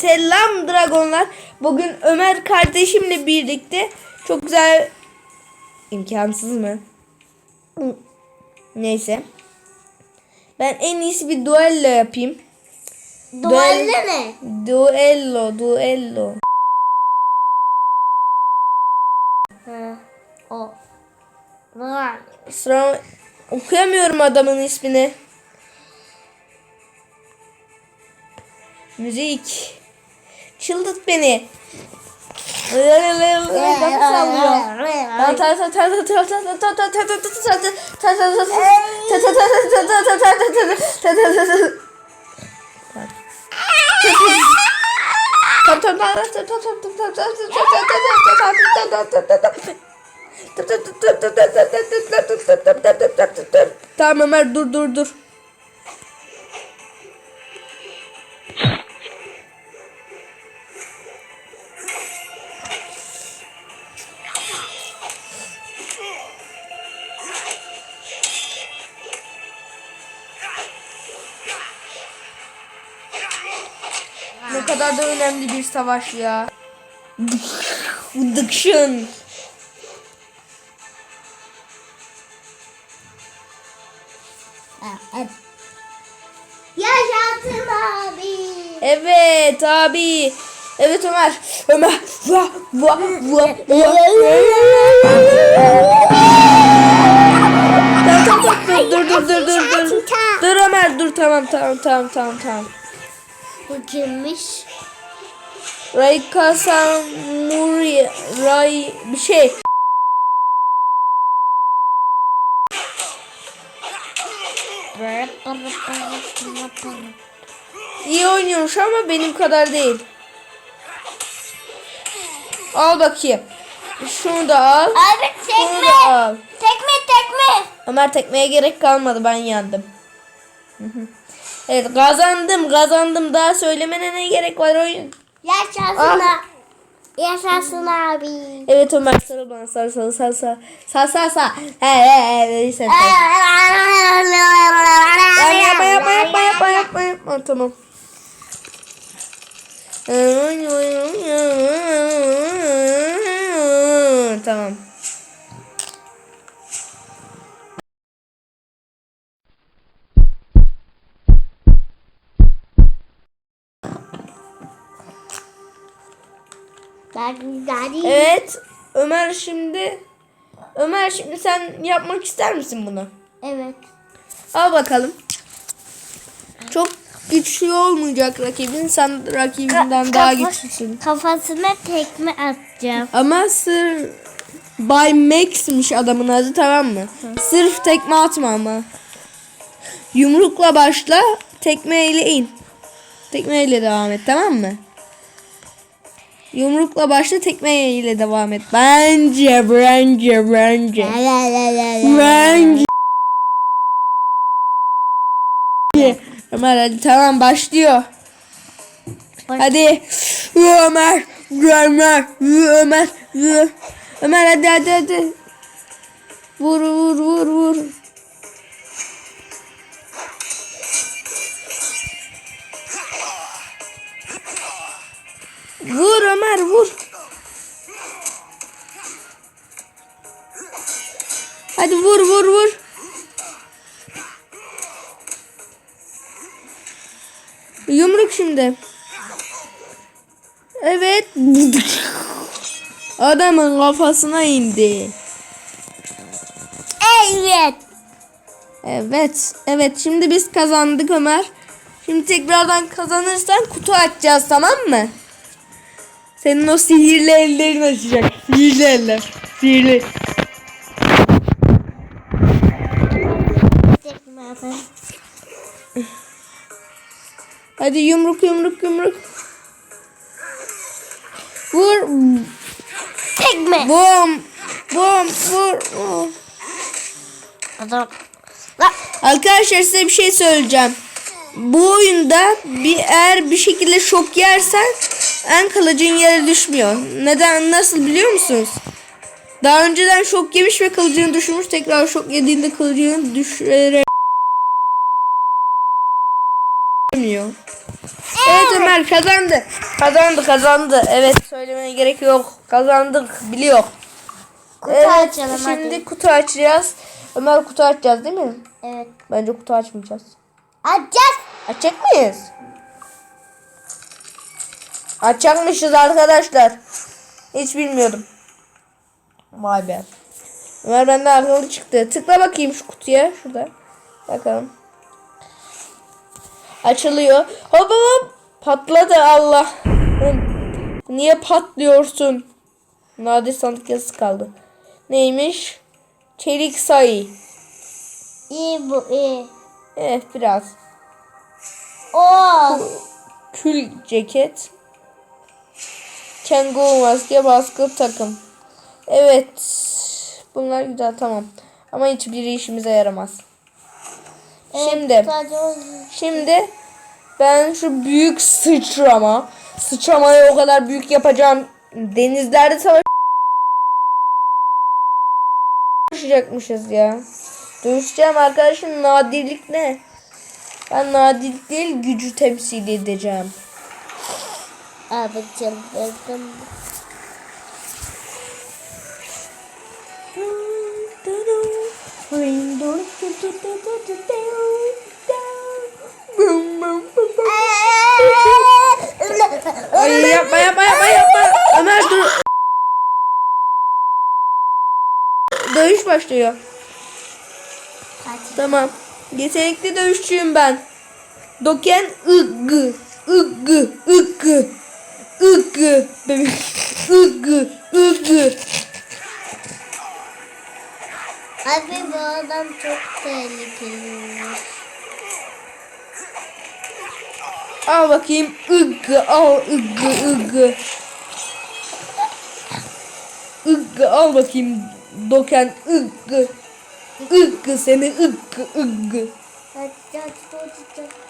Selam dragonlar. Bugün Ömer kardeşimle birlikte çok güzel imkansız mı? Neyse. Ben en iyisi bir duello yapayım. Dualle ne? Duello, duello. Ha, o. Var. Sıra okuyamıyorum adamın ismini. Müzik. Çıldırt beni. Sallıyor? Tamam Ömer dur dur dur. Kadar da önemli bir savaş ya. Dıkşın. Yaşasın abi. Evet abi. Evet Ömer. Ömer. Va va va va. Tamam tamam tamam. Dur dur dur dur dur. Dur, dur Ömer dur tamam tamam tamam tamam tamam. Bu kimmiş? Rayka Samuri Ray bir şey. İyi oynuyormuş ama benim kadar değil. Al bakayım. Şunu da al. Abi tekme. al. Tekme tekme. Ömer tekmeye gerek kalmadı ben yandım. Hı hı. Evet kazandım kazandım daha söylemene ne gerek var oyun. Yaşasın Ah. Yaşasın abi. Evet Ömer sarıl bana sarıl sarıl sarıl sarıl sarıl sarıl sarıl He he he neyse sarıl. Yani yapma yapma yapma yapma yapma yapma tamam. Tamam. Evet Ömer şimdi Ömer şimdi sen yapmak ister misin bunu? Evet. Al bakalım. Çok güçlü olmayacak rakibin. Sen rakibinden daha Kafa- güçlüsün. Kafasına tekme atacağım. Ama sır Bay Max'miş adamın adı tamam mı? Sırf tekme atma ama. Yumrukla başla, tekmeyle in. Tekmeyle devam et tamam mı? Yumrukla başla, tekmeyle devam et. Bence, bence, bence. Bence. Ömer hadi tamam başlıyor. Hadi. Ömer. Ömer. Ömer. Ömer hadi hadi hadi. Vur vur vur vur. Vur Ömer vur. Hadi vur vur vur. Yumruk şimdi. Evet. Adamın kafasına indi. Evet. Evet. Evet şimdi biz kazandık Ömer. Şimdi tekrardan kazanırsan kutu açacağız tamam mı? Senin o sihirli ellerin açacak. Sihirli eller. Sihirli. Hadi yumruk yumruk yumruk. Vur. Tekme. Bom. Bom. Vur. vur. Adam. La. Arkadaşlar size bir şey söyleyeceğim. Bu oyunda bir eğer bir şekilde şok yersen en kılıcın yere düşmüyor. Neden nasıl biliyor musunuz? Daha önceden şok yemiş ve kılıcını düşürmüş. Tekrar şok yediğinde kılıcını düşürerek bilmiyor. Evet Ömer kazandı. Kazandı kazandı. Evet söylemeye gerek yok. Kazandık biliyor. Kutu evet, açalım Şimdi hadi. kutu açacağız. Ömer kutu açacağız değil mi? Evet. Bence kutu açmayacağız. Açacağız. Açacak mıyız? Açacakmışız arkadaşlar. Hiç bilmiyordum. Vay be. Ömer benden akıllı çıktı. Tıkla bakayım şu kutuya. Şurada. Bakalım. Açılıyor. Hop hop. Patladı Allah. Niye patlıyorsun? Nadir sandık yazısı kaldı. Neymiş? Çelik sayı. İyi bu iyi. Evet biraz. Oo. Kül ceket. Kangol maske baskı takım. Evet. Bunlar güzel tamam. Ama hiçbiri işimize yaramaz. Şimdi Sadece o- şimdi ben şu büyük sıçrama sıçramayı o kadar büyük yapacağım. Denizlerde savaş savaşacakmışız ya. Dövüşeceğim arkadaşım nadirlik ne? Ben nadirlik değil gücü temsil edeceğim. Abi çıldırdım. Ay yapma yapma yapma yapma. Ömer dur. Dövüş başlıyor. Tamam. Yetenekli dövüşçüyüm ben. Doken ıggı. ıggı ıggı. Igı bebek. Igı. Igı. Abi bu adam çok tehlikeliymiş. Al bakayım. Igı. Al. Igı. Igı. Igı. Al bakayım. Doken. Igı. Igı seni. Igı. Igı. Hadi, hadi, hadi, hadi.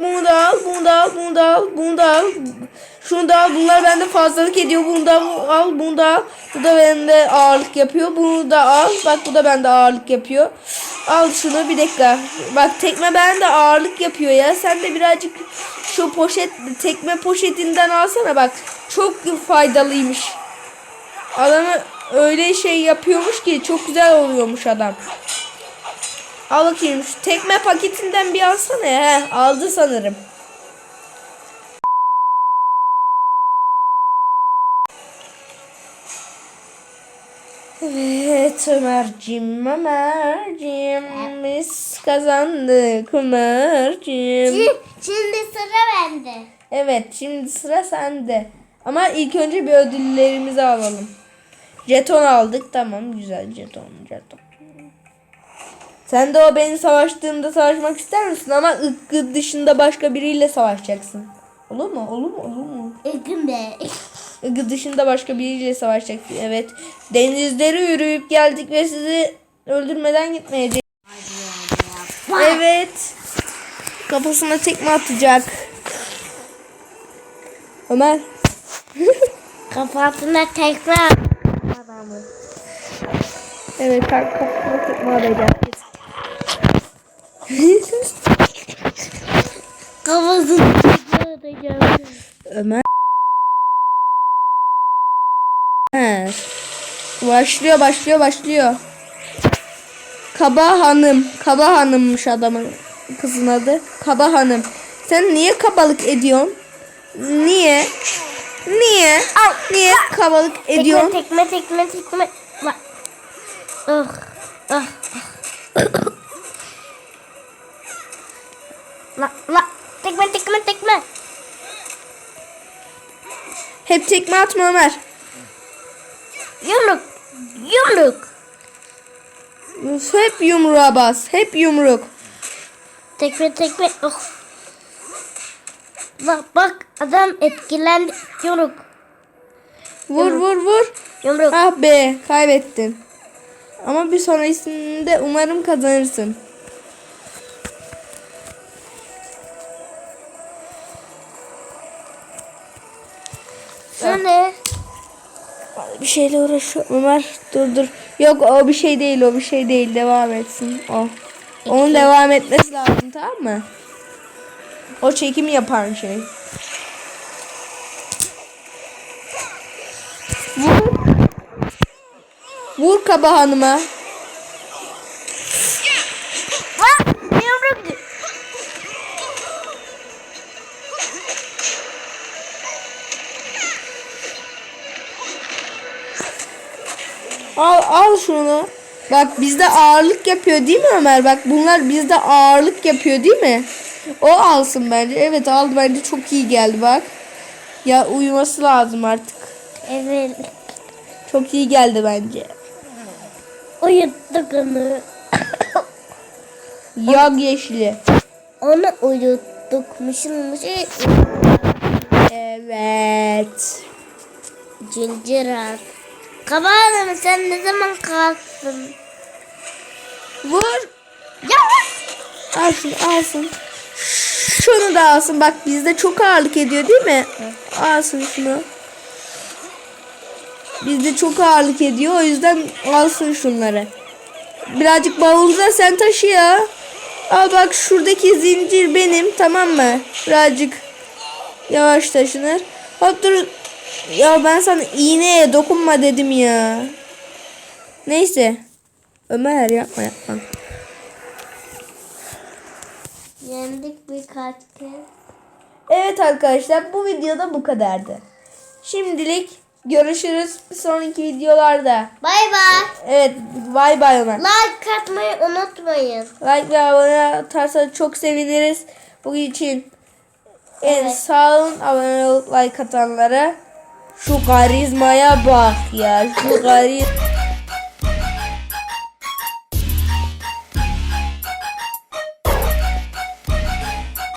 bunu da al bunu da al bunu da al bunu da al. Şunu da al. Bunlar bende fazlalık ediyor. Bunu da al bunu da al. Bu da bende ağırlık yapıyor. Bunu da al. Bak bu da bende ağırlık yapıyor. Al şunu bir dakika. Bak tekme bende ağırlık yapıyor ya. Sen de birazcık şu poşet tekme poşetinden alsana. Bak çok faydalıymış. Adamı öyle şey yapıyormuş ki çok güzel oluyormuş adam al bakayım şu tekme paketinden bir alsana ya Heh, aldı sanırım Evet Ömerciğim, Ömerciğim biz kazandık Ömerciğim. Şimdi, şimdi sıra bende. Evet şimdi sıra sende. Ama ilk önce bir ödüllerimizi alalım. Jeton aldık tamam güzel jeton jeton. Sen de o beni savaştığımda savaşmak ister misin? Ama ıkkı dışında başka biriyle savaşacaksın. Olur mu? Olur mu? Olur mu? Üzgün be. Iggı dışında başka biriyle savaşacaksın. Evet. Denizleri yürüyüp geldik ve sizi öldürmeden gitmeyeceğiz. Evet. Kafasına tekme atacak. Ömer. Kafasına tekme. Adamı. Evet kafasına tekme atacak. Kafasına tekme atacağım. Ömer. Ömer. Başlıyor başlıyor başlıyor. Kaba Hanım. Kaba Hanım'mış adamın kızın adı. Kaba Hanım. Sen niye kabalık ediyorsun? Niye? Niye? Niye kabalık ediyorsun? Tekme tekme tekme tekme. Bak. Ah. Ah. La la. Tekme tekme tekme. Hep tekme atma Ömer. Yumruk. Yumruk. Hep yumruğa bas. Hep yumruk. Tekme tekme. Oh. Bak bak adam etkilendi. Yumruk. Vur vur vur. Yumruk. Ah be kaybettin. Ama bir sonrasında umarım kazanırsın. Bir şeyle uğraşıyor Ömer. Dur dur. Yok o bir şey değil o bir şey değil. Devam etsin o. Onun devam etmesi lazım tamam mı? O çekim yapan şey. Vur. Vur kaba hanıma. Al şunu. Bak bizde ağırlık yapıyor değil mi Ömer? Bak bunlar bizde ağırlık yapıyor değil mi? O alsın bence. Evet aldı bence çok iyi geldi bak. Ya uyuması lazım artık. Evet. Çok iyi geldi bence. Uyuttuk onu. Yag yeşili. Onu uyuttuk. Mışıl mışıl. Evet. Cincir at. Kabarım sen ne zaman kalktın? Vur. Ya Al şunu alsın. Şunu da alsın. Bak bizde çok ağırlık ediyor değil mi? Alsın şunu. Bizde çok ağırlık ediyor. O yüzden alsın şunları. Birazcık bavulda sen taşı ya. Al bak şuradaki zincir benim tamam mı? Birazcık yavaş taşınır. Hop dur. Ya ben sana iğneye dokunma dedim ya. Neyse. Ömer yapma yapma. yendik birkaç kez. Evet arkadaşlar bu videoda bu kadardı. Şimdilik görüşürüz bir sonraki videolarda. Bay bay. Evet bay bay Ömer. Like atmayı unutmayın. Like ve abone atarsanız çok seviniriz. Bugün için en Evet. sağ olun abone olup like atanlara. Şu karizmaya bak ya. Şu karizma.